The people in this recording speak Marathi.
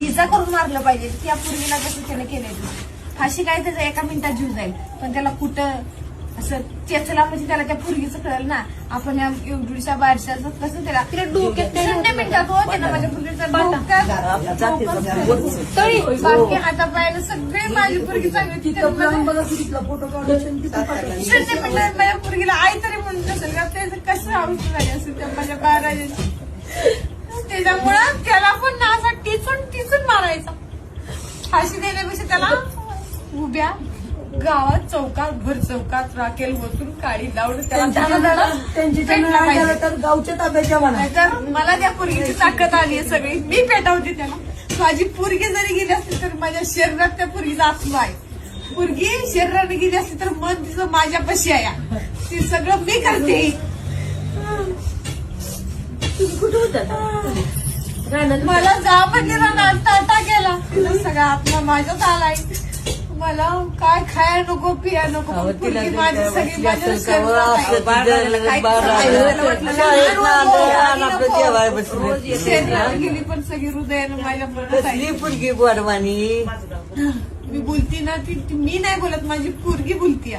इजा करून मारलं पाहिजे. की या पूर्वीला कसं त्याने केलंय फाशी काय त्याचा एका मिनिटात जीव जाईल. पण त्याला कुठं असं चेचला म्हणजे त्याला त्या पूर्वीचं कळलं ना. आपण या एवढ्या बारशाचं कसं त्याला तिला डोक्यात शून्य मिनिटात हो त्यानं माझ्या पूर्वीचं तळी बाकी हातापायानं सगळे माझी पूर्वी चांगली शून्य मिनिटात माझ्या पोरगीला आई तरी म्हणून नसेल का त्याचं कसं औषध झाली असेल? त्या माझ्या बारा फाशी देण्यापेक्षा त्याला? उभ्या गावात चौकात भर चौकात राखेल बसून काळी लावून त्याला त्यांची पेटला पाहिजे. तर गावच्या ताब्याच्या म्हणा. नाहीतर मला त्या पोरगीची ताकद आली आहे सगळी. मी पेटावते त्याला. माझी पोरगी जरी गेली असली तर माझ्या शरीरात त्या पोरगीचा आत्मा आहे. पोरगी शरीराने गेली असली तर मन तिचं माझ्यापाशी आहे. ते सगळं मी करते. कुठे होतात मला जा राहणार टाटा गेला तिला सगळा माझ्यात आलाय मला काय खाया नको पिया नको पण पोरगी माझी सगळी माझ्या शरीरात आहे. शरीरात गेली पण सगळी हृदयानं माझ्या मनात आहे. पुरगी मी बोलती ना ती ती- मी नाही बोलत माझी पोरगी बोलती